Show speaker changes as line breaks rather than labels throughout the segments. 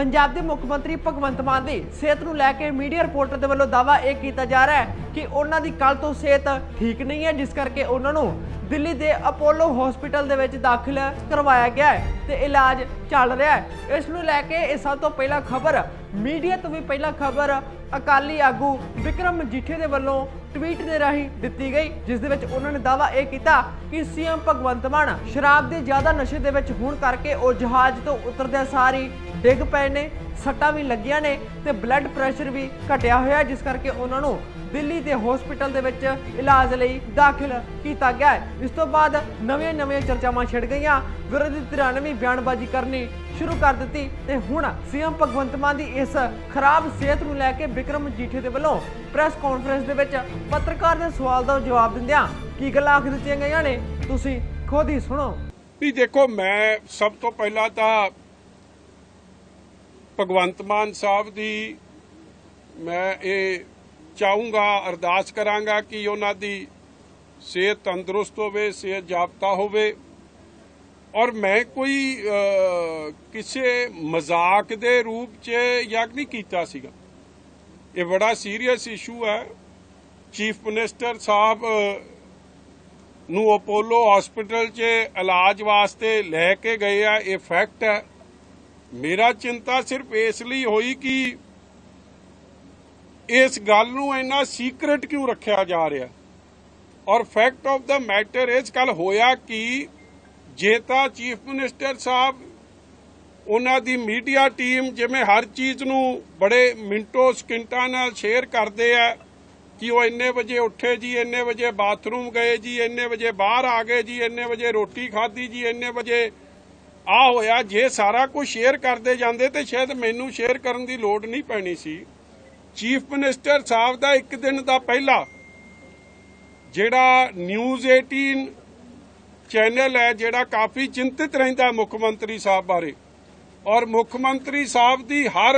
ਪੰਜਾਬ ਦੇ ਮੁੱਖ ਮੰਤਰੀ ਭਗਵੰਤ ਮਾਨ ਦੀ ਸਿਹਤ ਨੂੰ ਲੈ ਕੇ ਮੀਡੀਆ ਰਿਪੋਰਟਰ ਦੇ ਵੱਲੋਂ ਦਾਅਵਾ ਇਹ ਕੀਤਾ ਜਾ ਰਿਹਾ ਹੈ ਕਿ ਉਹਨਾਂ ਦੀ ਕੱਲ ਤੋਂ ਸਿਹਤ ਠੀਕ ਨਹੀਂ ਹੈ, ਜਿਸ ਕਰਕੇ ਉਹਨਾਂ ਨੂੰ ਦਿੱਲੀ ਦੇ ਅਪੋਲੋ ਹਸਪੀਟਲ ਦੇ ਵਿੱਚ ਦਾਖਲ ਕਰਵਾਇਆ ਗਿਆ ਹੈ ਤੇ ਇਲਾਜ ਚੱਲ ਰਿਹਾ ਹੈ। ਇਸ ਨੂੰ ਲੈ ਕੇ ਇਹ ਸਭ ਤੋਂ ਪਹਿਲਾਂ ਖਬਰ ਮੀਡੀਆ ਤੋਂ ਵੀ ਪਹਿਲਾਂ ਖਬਰ ਅਕਾਲੀ ਆਗੂ ਵਿਕਰਮ ਮਜੀਠੇ ਦੇ ਵੱਲੋਂ ਟਵੀਟ ਦੇ ਰਾਹੀਂ ਦਿੱਤੀ ਗਈ, ਜਿਸ ਦੇ ਵਿੱਚ ਉਹਨਾਂ ਨੇ ਦਾਅਵਾ ਇਹ ਕੀਤਾ ਕਿ ਸੀਐਮ ਭਗਵੰਤ ਮਾਨ ਸ਼ਰਾਬ ਦੇ ਜ਼ਿਆਦਾ ਨਸ਼ੇ ਦੇ ਵਿੱਚ ਹੋਣ ਕਰਕੇ ਉਹ ਜਹਾਜ਼ ਤੋਂ ਉਤਰਦਿਆਂ ਸਾਰੀ ਡਿੱਗ ਪਏ ਨੇ, ਸੱਟਾਂ ਵੀ ਲੱਗੀਆਂ ਨੇ ਤੇ ਬਲੱਡ ਪ੍ਰੈਸ਼ਰ ਵੀ ਘਟਿਆ ਹੋਇਆ, ਜਿਸ ਕਰਕੇ ਉਹਨਾਂ ਨੂੰ ਦਿੱਲੀ ਦੇ ਹਸਪੀਟਲ ਦੇ ਵਿੱਚ ਇਲਾਜ ਲਈ ਦਾਖਲ ਕੀਤਾ ਗਿਆ ਇਸ ਤੋਂ ਬਾਅਦ ਨਵੀਆਂ ਨਵੀਆਂ ਚਰਚਾਵਾਂ ਛਿੜ ਗਈਆਂ। ਵਿਰੋਧੀ ਧਿਰਾਂ ਨੇ ਵੀ ਬਿਆਨਬਾਜ਼ੀ ਕਰਨੀ ਸ਼ੁਰੂ ਕਰ ਦਿੱਤੀ ਤੇ ਹੁਣ ਸੀਐਮ ਭਗਵੰਤ ਮਾਨ ਦੀ ਇਸ ਖਰਾਬ ਸਿਹਤ ਨੂੰ ਲੈ ਕੇ ਵਿਕਰਮ ਜੀਠੇ ਦੇ ਵੱਲੋਂ ਪ੍ਰੈਸ ਕਾਨਫਰੰਸ ਦੇ ਵਿੱਚ ਪੱਤਰਕਾਰ ਦੇ ਸਵਾਲ ਦਾ ਜਵਾਬ ਦਿੰਦਿਆਂ ਕੀ ਗੱਲਾਂ ਆਖ ਦਿੱਤੀਆਂ ਗਈਆਂ ਨੇ, ਤੁਸੀਂ ਖੁਦ ਹੀ ਸੁਣੋ।
ਵੀ ਦੇਖੋ, ਮੈਂ ਸਭ ਤੋਂ ਪਹਿਲਾਂ ਤਾਂ ਭਗਵੰਤ ਮਾਨ ਸਾਹਿਬ ਦੀ ਮੈਂ ਇਹ ਚਾਹੂੰਗਾ, ਅਰਦਾਸ ਕਰਾਂਗਾ ਕਿ ਉਹਨਾਂ ਦੀ ਸਿਹਤ ਤੰਦਰੁਸਤ ਹੋਵੇ, ਸਿਹਤ ਜਾਪਤਾ ਹੋਵੇ। ਔਰ ਮੈਂ ਕੋਈ ਕਿਸੇ ਮਜ਼ਾਕ ਦੇ ਰੂਪ 'ਚ ਯਾਗ ਨਹੀਂ ਕੀਤਾ ਸੀਗਾ। ਇਹ ਬੜਾ ਸੀਰੀਅਸ ਇਸ਼ੂ ਹੈ। ਚੀਫ ਮਿਨਿਸਟਰ ਸਾਹਿਬ ਨੂੰ ਅਪੋਲੋ ਹਸਪੀਟਲ 'ਚ ਇਲਾਜ ਵਾਸਤੇ ਲੈ ਕੇ ਗਏ ਆ, ਇਹ ਫੈਕਟ ਹੈ। ਮੇਰਾ ਚਿੰਤਾ ਸਿਰਫ ਇਸ ਲਈ ਹੋਈ ਕਿ ਇਸ ਗੱਲ ਨੂੰ ਇੰਨਾ ਸੀਕ੍ਰੀਟ ਕਿਉਂ ਰੱਖਿਆ ਜਾ ਰਿਹਾ? ਔਰ ਫੈਕਟ ਆਫ ਦਾ ਮੈਟਰ ਇਸ ਕੱਲ ਹੋਇਆ ਕਿ ਜੇ ਤਾਂ ਚੀਫ ਮਿਨਿਸਟਰ ਸਾਹਿਬ, ਉਹਨਾਂ ਦੀ ਮੀਡੀਆ ਟੀਮ ਜਿਵੇਂ ਹਰ ਚੀਜ਼ ਨੂੰ ਬੜੇ ਮਿੰਟੋ ਸਕਿੰਟਾਂ ਨਾਲ ਸ਼ੇਅਰ ਕਰਦੇ ਆ ਕਿ ਉਹ ਇੰਨੇ ਵਜੇ ਉੱਠੇ ਜੀ, ਇੰਨੇ ਵਜੇ ਬਾਥਰੂਮ ਗਏ ਜੀ, ਇੰਨੇ ਵਜੇ ਬਾਹਰ ਆ ਗਏ ਜੀ, ਇੰਨੇ ਵਜੇ ਰੋਟੀ ਖਾਧੀ ਜੀ, ਇੰਨੇ ਵਜੇ ਆ ਹੋਇਆ। ਜੇ ਸਾਰਾ ਕੁਝ ਸ਼ੇਅਰ ਕਰਦੇ ਜਾਂਦੇ ਤੇ ਸ਼ਾਇਦ ਮੈਨੂੰ ਸ਼ੇਅਰ ਕਰਨ ਦੀ ਲੋੜ ਨਹੀਂ ਪੈਣੀ ਸੀ। ਚੀਫ ਮਿਨਿਸਟਰ ਸਾਹਿਬ ਦਾ ਇੱਕ ਦਿਨ ਦਾ ਪਹਿਲਾ ਜਿਹੜਾ ਨਿਊਜ਼ 18 ਚੈਨਲ ਹੈ ਜਿਹੜਾ ਕਾਫੀ ਚਿੰਤਿਤ ਰਹਿੰਦਾ ਮੁੱਖ ਮੰਤਰੀ ਸਾਹਿਬ ਬਾਰੇ। ਔਰ ਮੁੱਖ ਮੰਤਰੀ ਸਾਹਿਬ ਦੀ ਹਰ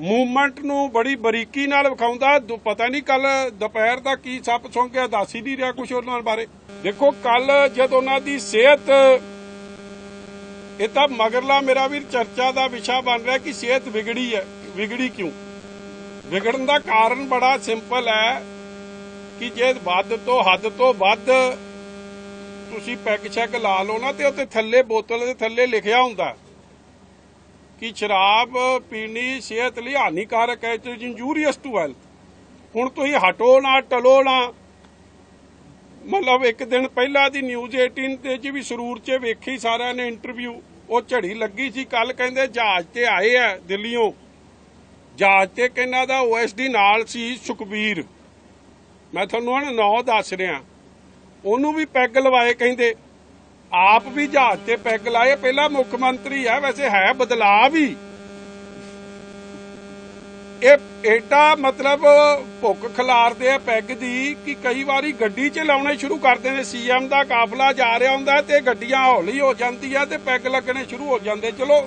ਮੂਵਮੈਂਟ ਨੂੰ ਬੜੀ ਬਰੀਕੀ ਨਾਲ ਵਿਖਾਉਂਦਾ ਪਤਾ ਨਹੀਂ ਕੱਲ ਦੁਪਹਿਰ ਦਾ ਕੀ ਸੱਪ ਸੌਂਕਿਆ ਦੱਸ ਹੀ ਨਹੀਂ ਰਿਹਾ ਕੁਝ ਉਹਨਾਂ ਬਾਰੇ। ਦੇਖੋ ਕੱਲ ਜਦ ਉਹਨਾਂ ਦੀ ਸਿਹਤ ਇਹ ਤਾਂ ਮਗਰਲਾ ਮੇਰਾ ਵੀਰ ਚਰਚਾ ਦਾ ਵਿਸ਼ਾ ਬਣ ਰਿਹਾ ਕਿ ਸਿਹਤ ਵਿਗੜੀ ਹੈ। ਵਿਗੜੀ ਕਿਉਂ? ਵਿਗੜਨ ਦਾ ਕਾਰਨ ਬੜਾ ਸਿੰਪਲ ਹੈ ਕਿ ਜੇ ਵੱਧ ਤੋਂ ਹੱਦ ਤੋਂ ਵੱਧ ਤੁਸੀਂ ਪੈਕ ਚੈੱਕ ਲਾ ਲਓ ਨਾ ਤੇ ਉੱਤੇ ਥੱਲੇ ਬੋਤਲ ਦੇ ਥੱਲੇ ਲਿਖਿਆ ਹੁੰਦਾ ਕਿ ਸ਼ਰਾਬ ਪੀਣੀ ਸਿਹਤ ਲਈ ਹਾਨੀਕਾਰਕ ਹੈ it is injurious to health ਹੁਣ ਤੁਸੀਂ ਹਟੋ ਨਾ, ਟਲੋ ਨਾ। ਮਤਲਬ ਇੱਕ ਦਿਨ ਪਹਿਲਾਂ ਦੀ ਨਿਊਜ਼ 18 ਤੇ ਚ ਵੀ ਸਰੂਰ 'ਚ ਵੇਖੀ ਸਾਰਿਆਂ ਨੇ ਇੰਟਰਵਿਊ ਉਹ ਝੜੀ ਲੱਗੀ ਸੀ। ਕੱਲ ਕਹਿੰਦੇ ਜਹਾਜ਼ ਤੇ ਆਏ ਆ ਦਿੱਲੀੋਂ ਜਹਾਜ਼ ਤੇ ਕਿੰਨਾ ਦਾ ਓਐਸਡੀ ਨਾਲ ਸੀ, ਸੁਖਬੀਰ। ਮੈਂ ਤੁਹਾਨੂੰ ਹੁਣ ਨੌ ਦੱਸ ਰਿਹਾ। ਉਹਨੂੰ ਵੀ ਪੈਗ ਲਵਾਏ ਕਹਿੰਦੇ। ਆਪ ਵੀ ਜਹਾਜ਼ ਤੇ ਪੈਗ ਲਾਏ, ਪਹਿਲਾ ਮੁੱਖ ਮੰਤਰੀ ਹੈ ਵੈਸੇ ਹੈ ਬਦਲਾਅ ਵੀ। ਇਹ ਏਡਾ ਮਤਲਬ ਭੁੱਖ ਖਿਲਾਰਦੇ ਆ ਪੈਗ ਦੀ ਕਿ ਕਈ ਵਾਰੀ ਗੱਡੀ 'ਚ ਲਾਉਣੇ ਸ਼ੁਰੂ ਕਰਦੇ ਨੇ ਸੀਐਮ ਦਾ ਕਾਫਲਾ ਜਾ ਰਿਹਾ ਹੁੰਦਾ ਤੇ ਗੱਡੀਆਂ ਹੌਲੀ ਹੋ ਜਾਂਦੀਆਂ ਤੇ ਪੈਗ ਲੱਗਣੇ ਸ਼ੁਰੂ ਹੋ ਜਾਂਦੇ। ਚਲੋ,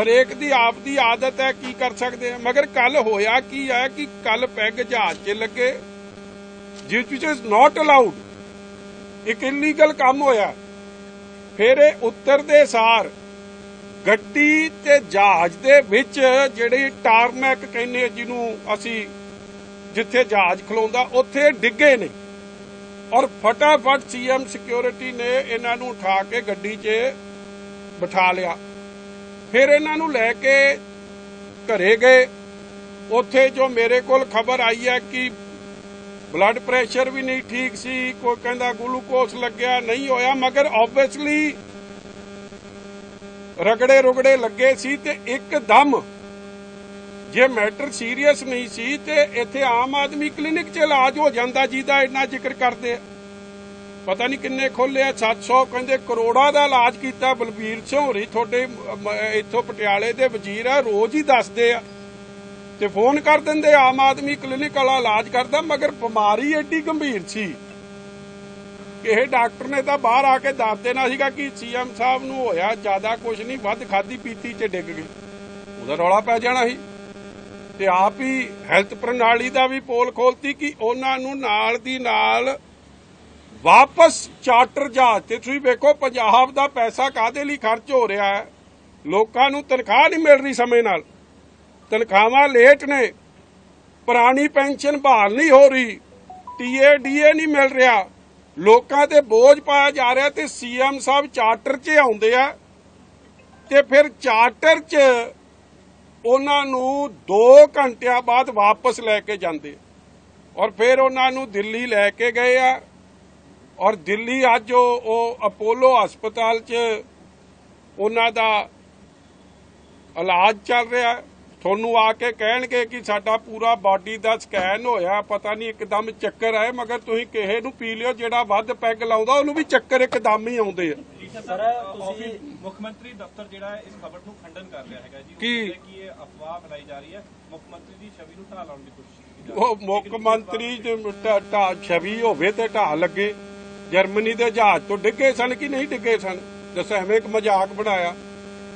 ਹਰੇਕ ਦੀ ਆਪ ਦੀ ਆਦਤ ਹੈ, ਕੀ ਕਰ ਸਕਦੇ ਆ। ਮਗਰ ਕੱਲ ਹੋਇਆ ਕੀ ਹੈ ਕਿ ਕੱਲ ਪੈਗ ਜਹਾਜ਼ 'ਚ ਲੱਗੇ, ਜਿਸ ਵਿਚ ਇਜ਼ ਨਾਟ ਅਲਾਉਡ ਇੱਕ ਇਲੀਗਲ ਕੰਮ ਹੋਇਆ। ਫਿਰ ਇਹ ਉੱਤਰਦੇ ਸਾਰ ਗੱਡੀ ਤੇ ਜਹਾਜ਼ ਦੇ ਵਿੱਚ ਜਿਹੜੀ ਟਾਰਮੈਕ ਕਹਿੰਦੇ ਜਿਹਨੂੰ ਅਸੀਂ ਜਿੱਥੇ ਜਹਾਜ਼ ਖਲੋਂਦਾ, ਉੱਥੇ ਡਿੱਗੇ ਨੇ। ਔਰ ਫਟਾਫਟ ਸੀਐਮ ਸਿਕਿਉਰਿਟੀ ਨੇ ਇਹਨਾਂ ਨੂੰ ਉਠਾ ਕੇ ਗੱਡੀ 'ਚ ਬਿਠਾ ਲਿਆ। ਫਿਰ ਇਹਨਾਂ ਨੂੰ ਲੈ ਕੇ ਘਰੇ ਗਏ। ਉੱਥੇ ਜੋ ਮੇਰੇ ਕੋਲ ਖਬਰ ਆਈ ਹੈ ਕਿ ਬਲੱਡ ਪ੍ਰੈਸ਼ਰ ਵੀ ਨਹੀਂ ਠੀਕ ਸੀ, ਕੋਈ ਕਹਿੰਦਾ ਗਲੂਕੋਸ ਲੱਗਿਆ, ਨਹੀਂ ਹੋਇਆ, ਮਗਰ ਆਬਵੀਅਸਲੀ ਰਗੜੇ ਰੁਗੜੇ ਲੱਗੇ ਸੀ ਤੇ ਇੱਕਦਮ ਜੇ ਮੈਟਰ ਸੀਰੀਅਸ ਨਹੀਂ ਸੀ ਤੇ ਇੱਥੇ ਆਮ ਆਦਮੀ ਕਲੀਨਿਕ 'ਚ ਇਲਾਜ ਹੋ ਜਾਂਦਾ ਜਿਹਦਾ ਇੰਨਾ ਜ਼ਿਕਰ ਕਰਦੇ ਆ। ਪਤਾ ਨਹੀਂ ਕਿੰਨੇ ਖੋਲਿਆ 700 ਕਹਿੰਦੇ ਕਰੋੜਾਂ ਦਾ ਇਲਾਜ ਕੀਤਾ, ਬਲਬੀਰ ਸਿੰਘ ਹੋਰੀ ਤੁਹਾਡੇ ਇੱਥੋਂ ਪਟਿਆਲੇ ਦੇ ਵਜ਼ੀਰ ਆ, ਰੋਜ਼ ਹੀ ਦੱਸਦੇ ਆ। ਤੇ ਫੋਨ ਕਰ ਦਿੰਦੇ, ਆਮ ਆਦਮੀ ਕਲੀਨਿਕ ਵਾਲਾ ਇਲਾਜ ਕਰਦਾ, ਮਗਰ ਬਿਮਾਰੀ ਐਡੀ ਗੰਭੀਰ ਸੀ। ਕਿ ਇਹ ਡਾਕਟਰ ਨੇ ਤਾਂ ਬਾਹਰ ਆ ਕੇ ਦੱਸ ਦੇਣਾ ਸੀਗਾ ਕਿ ਸੀਐਮ ਸਾਹਿਬ ਨੂੰ ਹੋਇਆ ਜ਼ਿਆਦਾ ਕੁਝ ਨਹੀਂ, ਵੱਧ ਖਾਦੀ ਪੀਤੀ 'ਚ ਡਿੱਗ ਗਈ। ਉਹਦਾ ਰੌਲਾ ਪੈ ਜਾਣਾ ਸੀ। ਤੇ ਆਪ ਹੀ ਹੈਲਥ ਪ੍ਰਣਾਲੀ ਦਾ ਵੀ ਪੋਲ ਖੋਲਤੀ ਕਿ ਉਹਨਾਂ ਨੂੰ ਨਾਲ ਦੀ ਨਾਲ ਵਾਪਸ ਚਾਰਟਰ ਜਹਾਜ਼ ਤੇ, ਤੁਸੀਂ ਵੇਖੋ ਪੰਜਾਬ ਦਾ ਪੈਸਾ ਕਾਦੇ ਲਈ ਖਰਚ ਹੋ ਰਿਹਾ ਹੈ? ਲੋਕਾਂ ਨੂੰ ਤਨਖਾਹ ਨਹੀਂ ਮਿਲ ਰਹੀ ਸਮੇਂ ਨਾਲ। ਤਨਖਾਹਾਂ ਲੇਟ ਨੇ। ਪੁਰਾਣੀ ਪੈਨਸ਼ਨ ਬਹਾਲ ਨਹੀਂ ਹੋ ਰਹੀ। ਟੀਏ ਡੀਏ ਨਹੀਂ ਮਿਲ ਰਿਹਾ। ਲੋਕਾਂ ਤੇ ਬੋਝ ਪਾਇਆ ਜਾ ਰਿਹਾ ਤੇ ਸੀਐਮ ਸਾਹਿਬ ਚਾਰਟਰ 'ਚ ਆਉਂਦੇ ਆ। ਤੇ ਫਿਰ ਚਾਰਟਰ 'ਚ ਉਹਨਾਂ ਨੂੰ 2 ਘੰਟਿਆਂ ਬਾਅਦ ਵਾਪਸ ਲੈ ਕੇ ਜਾਂਦੇ। ਔਰ ਫਿਰ ਉਹਨਾਂ ਨੂੰ ਦਿੱਲੀ ਲੈ ਕੇ ਗਏ ਆ। ਔਰ ਦਿੱਲੀ ਅੱਜ ਉਹ ਅਪੋਲੋ ਹਸਪਤਾਲ 'ਚ ਉਹਨਾਂ ਦਾ ਇਲਾਜ ਚੱਲ ਰਿਹਾ। ਹੈ। ਤੁਹਾਨੂੰ ਆ ਕੇ ਕਹਿਣਗੇ ਕਿ ਸਾਡਾ ਪੂਰਾ ਬਾਡੀ ਦਾ ਸਕੈਨ ਹੋਇਆ ਪਤਾ ਨਹੀਂ ਇੱਕਦਮ ਚੱਕਰ ਆਏ ਮਗਰ ਤੁਸੀਂ ਕਿਸੇ ਨੂੰ ਪੀ ਲਿਓ ਜਿਹੜਾ ਵੱਧ ਪੈਗ ਲਾਉਂਦਾ ਉਹਨੂੰ ਵੀ ਚੱਕਰ ਇੱਕਦਮ ਹੀ ਆਉਂਦੇ ਆ।
ਸਰ ਤੁਸੀਂ ਮੁੱਖ ਮੰਤਰੀ ਦਫ਼ਤਰ ਜਿਹੜਾ ਇਸ ਖਬਰ ਨੂੰ ਖੰਡਨ ਕਰ ਰਿਹਾ ਹੈਗਾ ਜੀ।
ਕੀ?
ਇਹ ਅਫਵਾਹ ਫੈਲਾਈ ਜਾ ਰਹੀ ਹੈ ਮੁੱਖ ਮੰਤਰੀ ਦੀ ਛਵੀ ਨੂੰ ਢਾਹ ਲਾਉਣ ਦੀ ਕੋਸ਼ਿਸ਼
ਉਹ ਮੁੱਖ ਮੰਤਰੀ ਢਾਹ ਛਵੀ ਹੋਵੇ ਤੇ ਢਾਹ ਲੱਗੇ। ਜਰਮਨੀ ਦੇ ਜਹਾਜ਼ ਤੋਂ ਡਿੱਗੇ ਸਨ ਕਿ ਨਹੀਂ ਡਿੱਗੇ ਸਨ? ਦੱਸ ਐਵੇਂ ਇੱਕ ਮਜ਼ਾਕ ਬਣਾਇਆ।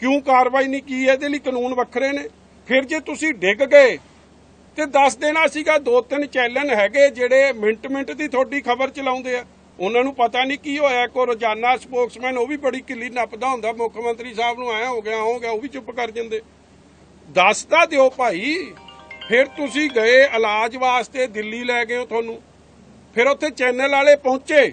ਕਿਉਂ ਕਾਰਵਾਈ ਨਹੀਂ ਕੀ ਇਹਦੇ ਲਈ ਕਾਨੂੰਨ ਵੱਖਰੇ ਨੇ। ਫਿਰ ਜੇ ਤੁਸੀਂ ਡਿੱਗ ਗਏ, ਤੇ ਦੱਸ ਦੇਣਾ ਸੀਗਾ, ਦੋ ਤਿੰਨ ਚੈਨਲ ਹੈਗੇ ਜਿਹੜੇ ਮਿੰਟ ਮਿੰਟ ਦੀ ਤੁਹਾਡੀ ਖਬਰ ਚਲਾਉਂਦੇ ਆ। ਉਹਨਾਂ ਨੂੰ ਪਤਾ ਨਹੀਂ ਕੀ ਹੋਇਆ। ਕੋ ਰੋਜ਼ਾਨਾ ਸਪੋਕਸਮੈਨ, ਉਹ ਵੀ ਬੜੀ ਕਿੱਲੀ ਨੱਪਦਾ ਹੁੰਦਾ। ਮੁੱਖ ਮੰਤਰੀ ਸਾਹਿਬ ਨੂੰ ਆਇਆ ਹੋ ਗਿਆ ਹੋ ਗਿਆ, ਉਹ ਵੀ ਚੁੱਪ ਕਰ ਜਾਂਦੇ। ਦੱਸਦਾ ਦਿਓ ਭਾਈ। ਫਿਰ ਤੁਸੀਂ ਗਏ ਇਲਾਜ ਵਾਸਤੇ ਦਿੱਲੀ ਲੈ ਗਏ ਹੋ ਤੁਹਾਨੂੰ। ਫਿਰ ਉੱਥੇ ਚੈਨਲ ਵਾਲੇ ਪਹੁੰਚੇ।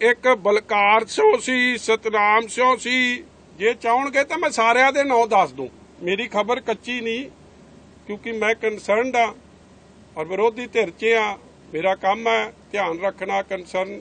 ਇੱਕ ਬਲਕਾਰ ਸਿੰਘ ਸੀ, ਸਤਨਾਮ ਸਿੰਘ ਸੀ। ਜੇ ਚਾਹਣਗੇ ਤਾਂ ਮੈਂ ਸਾਰਿਆਂ ਦੇ ਨਾਂ ਦੱਸ ਦੂੰ। ਮੇਰੀ ਖਬਰ ਕੱਚੀ ਨਹੀਂ, ਕਿਉਂਕਿ ਮੈਂ ਕੰਸਰਨਡ ਆ ਔਰ ਵਿਰੋਧੀ ਧਿਰ 'ਚ ਆ। ਮੇਰਾ ਕੰਮ ਹੈ ਧਿਆਨ ਰੱਖਣਾ ਕੰਸਰਨ